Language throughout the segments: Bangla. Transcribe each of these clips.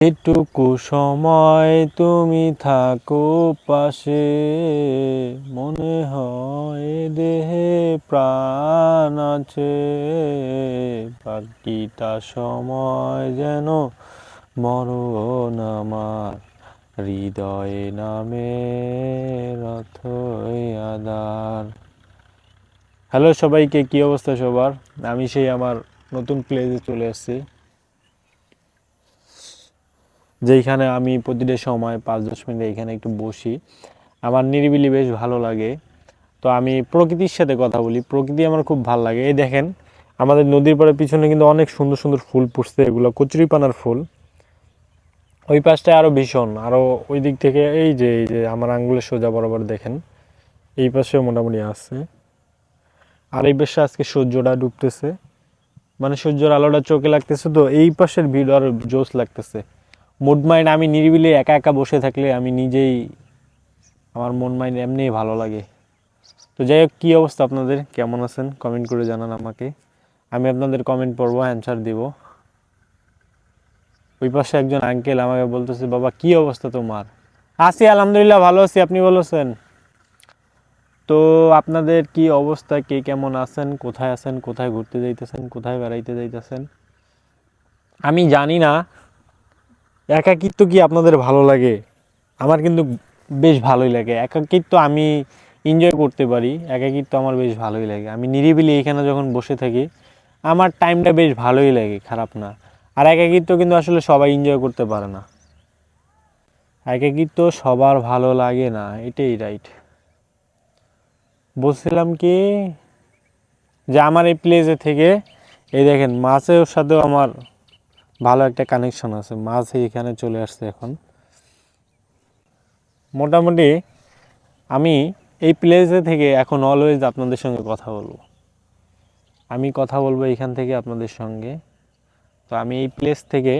এটুকু সময় তুমি থাকো পাশে। মনে হয় দেহে প্রাণ আছে। বাকিটা সময় যেন মরণ আমার। হৃদয়ে নামে রথই আদার হ্যালো সবাইকে, কি অবস্থা সবার? আমি সেই আমার নতুন প্লেসে চলে আসছি যেইখানে আমি প্রতিটা সময় পাঁচ, দশ মিনিট এখানে একটু বসি। আমার নিরিবিলি বেশ ভালো লাগে। তো আমি প্রকৃতির সাথে কথা বলি। প্রকৃতি আমার খুব ভালো লাগে। এই দেখেন, আমাদের নদীর পাড়ের পিছনে কিন্তু অনেক সুন্দর সুন্দর ফুল ফুটছে এগুলো কচুরিপানার ফুল। ওই পাশটায় আরও ভীষণ। আরও ওই দিক থেকে এই যে এই যে আমার আঙ্গুলের সোজা বরাবর দেখেন, এই পাশেও মোটামুটি আছে। আর এই পাশে আজকে সূর্যটা ডুবতেছে। মানে সূর্যের আলোটা চোখে লাগতেছে তো, এই পাশের ভিড় আর জোশ লাগতেছে। মুড মাইন্ড আমি নিরিবিলি একা একা বসে থাকলে আমি নিজেই আমার মন মাইন্ড এমনিই ভালো লাগে। তো যাই হোক, কী অবস্থা আপনাদের? কেমন আছেন? কমেন্ট করে জানান আমাকে। আমি আপনাদের কমেন্ট পড়ব অ্যান্সার দিব। ওই পাশে একজন আঙ্কেল আমাকে বলতেছে, বাবা, কি অবস্থা তোমার? আছি, আলহামদুলিল্লাহ, ভালো আছি। আপনি ভালো আছেন? তো আপনাদের কি অবস্থা? কে কেমন আছেন? কোথায় আছেন? কোথায় ঘুরতে যাইতেছেন? কোথায় বেড়াইতে যাইতেছেন? আমি জানি না। একাকিত্ব কি আপনাদের ভালো লাগে? আমার কিন্তু বেশ ভালোই লাগে। একাকিত্ব আমি এনজয় করতে পারি। একাকিত্ব আমার বেশ ভালোই লাগে। আমি নিরিবিলি এখানে যখন বসে থাকি, আমার টাইমটা বেশ ভালোই লাগে, খারাপ না। আর একাকিত্ব কিন্তু আসলে সবাই এনজয় করতে পারে না। একাকিত্ব সবার ভালো লাগে না, এটাই রাইট বলছিলাম কি যে আমার এই প্লেসে থেকে, এই দেখেন, মাছের সাথেও আমার ভালো একটা কানেকশন আছে। মাছ এখানে চলে আসছে এখন। মোটামুটি আমি এই প্লেসে থেকে এখন অলওয়েজ আপনাদের সঙ্গে কথা বলব। আমি কথা বলব এখান থেকে আপনাদের সঙ্গে। তো আমি এই প্লেস থেকে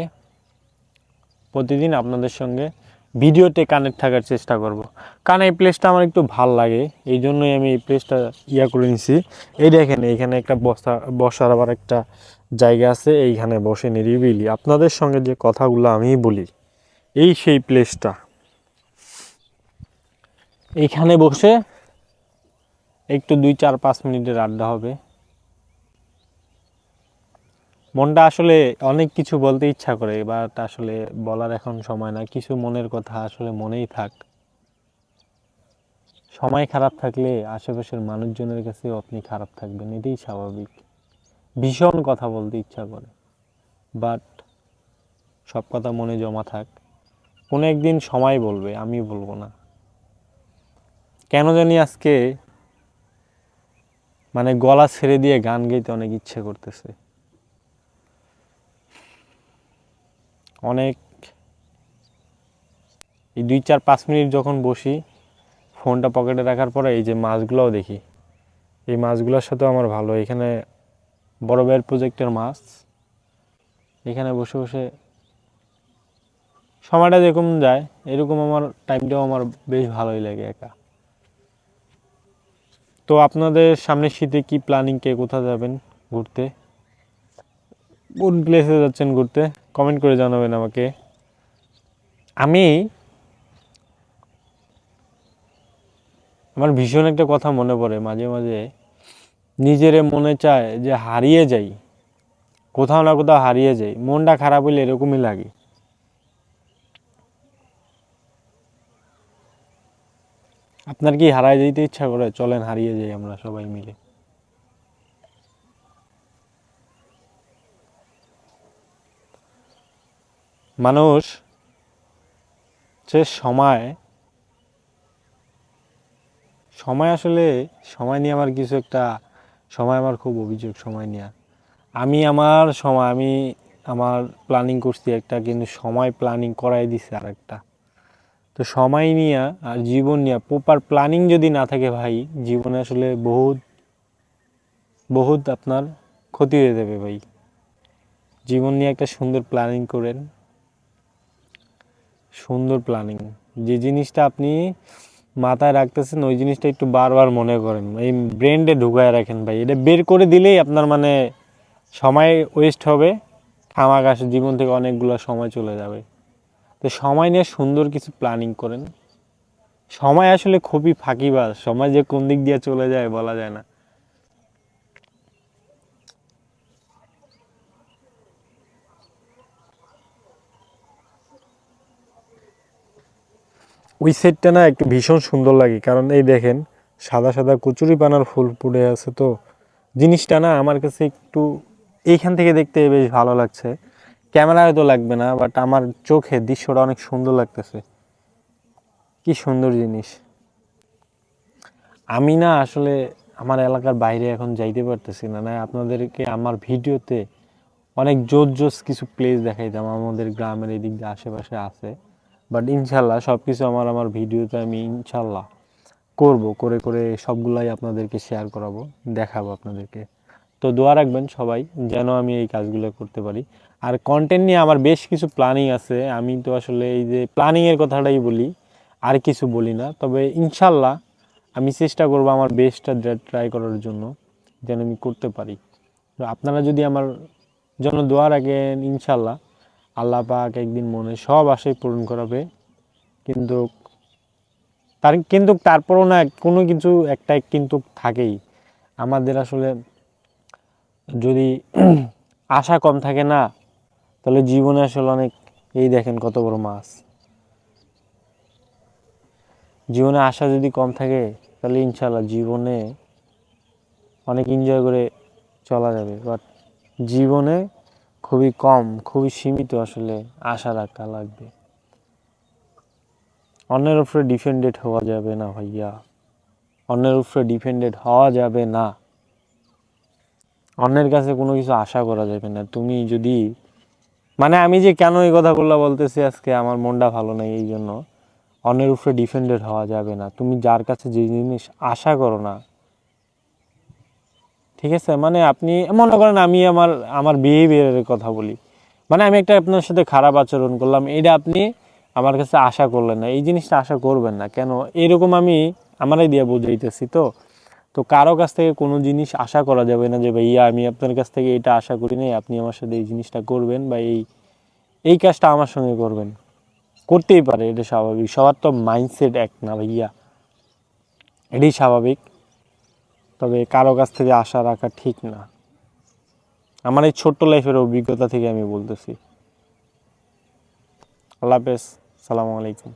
প্রতিদিন আপনাদের সঙ্গে ভিডিওতে কানেক্ট থাকার চেষ্টা করব। কারণ এই প্লেসটা আমার একটু ভালো লাগে। এই জন্যই আমি এই প্লেসটা ইয়া করে নিছি। এই দেখেন, এখানে একটা বসা, বসার আবার একটা জায়গা আছে, এইখানে বসে নিরিবিলি। আপনাদের সঙ্গে যে কথাগুলো আমি বলি, এই সেই প্লেসটা এইখানে বসে একটু দুই চার পাঁচ মিনিটের আড্ডা হবে। মনটা আসলে অনেক কিছু বলতে ইচ্ছা করে এবার আসলে বলার এখন সময় না কিছু মনের কথা আসলে মনেই থাক। সময় খারাপ থাকলে আশেপাশের মানুষজনের কাছেও আপনি খারাপ থাকবেন, এটাই স্বাভাবিক। ভীষণ কথা বলতে ইচ্ছা করে। বাট সব কথা মনে জমা থাক। কোনো একদিন সময় বলবে, আমি বলব না। কেন জানি আজকে মানে গলা ছেড়ে দিয়ে গান গাইতে অনেক ইচ্ছে করতেছে। অনেক এই দুই চার পাঁচ মিনিট যখন বসি, ফোনটা পকেটে রাখার পরে এই যে মাছগুলোও দেখি। এই মাছগুলোর সাথেও আমার ভালো। এখানে বড় বের প্রজেক্টের মাছ। এখানে বসে বসে সময়টা যেরকম যায়, এরকম আমার টাইমটাও আমার বেশ ভালোই লাগে একা। তো আপনাদের সামনে শীতে কি প্ল্যানিং কে কোথায় যাবেন ঘুরতে? কোন প্লেসে যাচ্ছেন ঘুরতে? কমেন্ট করে জানাবেন আমাকে। আমি আমার ভীষণ একটা কথা মনে পড়ে মাঝে মাঝে। নিজেরে মনে চায় যে হারিয়ে যাই, কোথাও না কোথাও হারিয়ে যাই, মনটা খারাপ হইলে এরকমই লাগে। আপনার কি হারায় যেতে ইচ্ছা করে? চলেন, হারিয়ে যাই আমরা সবাই মিলে। মানুষ যে সময় সময় আসলে সময় নিয়ে আমার কিছু একটা সময় আমার খুব অভিযোগ, সময় নেওয়া আমি আমার সময়, আমি আমার প্ল্যানিং করছি একটা, কিন্তু সময় প্ল্যানিং করাই দিছে আর একটা। তো সময় নিয়ে আর জীবন নিয়ে প্রপার প্ল্যানিং যদি না থাকে ভাই, জীবনে আসলে বহুত বহুত আপনার ক্ষতি হয়ে যাবে ভাই। জীবন নিয়ে একটা সুন্দর প্ল্যানিং করেন। সুন্দর প্ল্যানিং যে জিনিসটা আপনি মাথায় রাখতেছেন, ওই জিনিসটা একটু বারবার মনে করেন। এই ব্রেন্ডে ঢুকায় রাখেন ভাই। এটা বের করে দিলেই আপনার মানে সময় ওয়েস্ট হবে খামাকাশ জীবন থেকে অনেকগুলো সময় চলে যাবে। তো সময় নিয়ে সুন্দর কিছু প্ল্যানিং করেন। সময় আসলে খুবই ফাঁকিবাজ। সময় যে কোন দিক দিয়ে চলে যায় বলা যায় না। ওই সেটটা না একটু ভীষণ সুন্দর লাগে। কারণ এই দেখেন, সাদা সাদা কচুরি পানার ফুল ফুটে আছে তো। জিনিসটা না আমার কাছে একটু এইখান থেকে দেখতে বেশ ভালো লাগছে। ক্যামেরায় তো লাগবে না বাট আমার চোখে দৃশ্যটা অনেক সুন্দর লাগতেছে। কি সুন্দর জিনিস। আমি না আসলে আমার এলাকার বাইরে এখন যাইতে পারতেছি না। না, আপনাদেরকে আমার ভিডিওতে অনেক জোর জোস কিছু প্লেস দেখাইতাম। আমাদের গ্রামের এদিক দিয়ে আশেপাশে আছে। বাট ইনশাল্লাহ সব কিছু আমার আমার ভিডিওতে আমি ইনশাল্লাহ করব, করে করে সবগুলাই আপনাদেরকে শেয়ার করাবো, দেখাবো আপনাদেরকে। তো দোয়া রাখবেন সবাই, যেন আমি এই কাজগুলো করতে পারি। আর কন্টেন্ট নিয়ে আমার বেশ কিছু প্ল্যানিং আছে। আমি তো আসলে এই যে প্ল্যানিংয়ের কথাটাই বলি, আর কিছু বলি না। তবে ইনশাল্লাহ আমি চেষ্টা করব আমার বেস্টটা ট্রাই করার জন্য, যেন আমি করতে পারি। আপনারা যদি আমার জন্য দোয়া রাখেন, ইনশাল্লাহ আল্লাহ পাক একদিন মনে সব আশাই পূরণ করাবে। কিন্তু তার, কিন্তু তারপরও না কোনো কিছু একটা কিন্তু থাকেই। আমাদের আসলে যদি আশা কম থাকে না, তাহলে জীবনে আসলে অনেক, এই দেখেন কত বড় মাছ। জীবনে আশা যদি কম থাকে, তাহলে ইনশাল্লাহ জীবনে অনেক এনজয় করে চলা যাবে। বাট জীবনে খুবই কম, খুবই সীমিত আসলে আশা রাখা লাগবে। অন্যের উপরে ডিপেন্ডেড হওয়া যাবে না ভাইয়া। অন্যের উপরে ডিপেন্ডেড হওয়া যাবে না। অন্যের কাছে কোনো কিছু আশা করা যাবে না। তুমি যদি মানে আমি যে কেন এই কথা কথাগুলো বলতেছি আজকে আমার মনটা ভালো নেই এই জন্য। অন্যের উপরে ডিপেন্ডেড হওয়া যাবে না। তুমি যার কাছে যে জিনিস আশা করো না ঠিক আছে? মানে আপনি, মনে করেন আমি আমার আমার বিহেভিয়ারের কথা বলি। মানে আমি একটা আপনার সাথে খারাপ আচরণ করলাম, এটা আপনি আমার কাছে আশা করলেন না। এই জিনিসটা আশা করবেন না। কেন? এরকম আমি আমারই দিয়ে বুঝাইতেছি তো। তো কারও কাছ থেকে কোনো জিনিস আশা করা যাবে না যে, ভাইয়া, আমি আপনার কাছ থেকে এটা আশা করি নাই, আপনি আমার সাথে এই জিনিসটা করবেন বা এই এই কাজটা আমার সঙ্গে করবেন। করতেই পারে, এটা স্বাভাবিক। সবার তো মাইন্ডসেট এক না ভাইয়া। এটাই স্বাভাবিক। তবে কারও কাছ থেকে আশা রাখা ঠিক না। আমার এই ছোট্ট লাইফের অভিজ্ঞতা থেকে আমি বলতেছি। আল্লাহ হাফেজ, সালামু আলাইকুম।